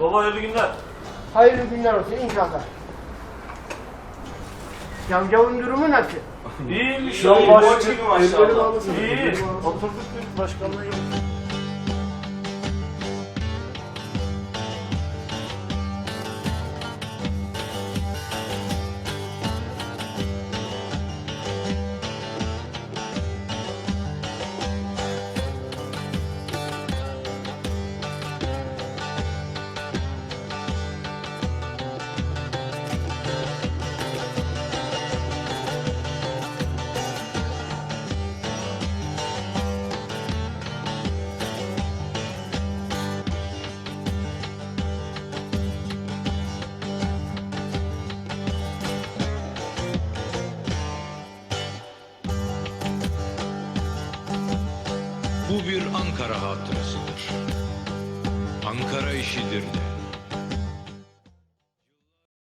Baba hayırlı günler. Hayırlı günler olsun inşallah. Cavcavın durumu nasıl? İyiymiş. Şu an iyi, baş- boy çekimi maşallah. elleri bağlasana, İyi. Oturduk bir başkanlığı yaptık. Bu bir Ankara hatırasıdır. Ankara işidir de.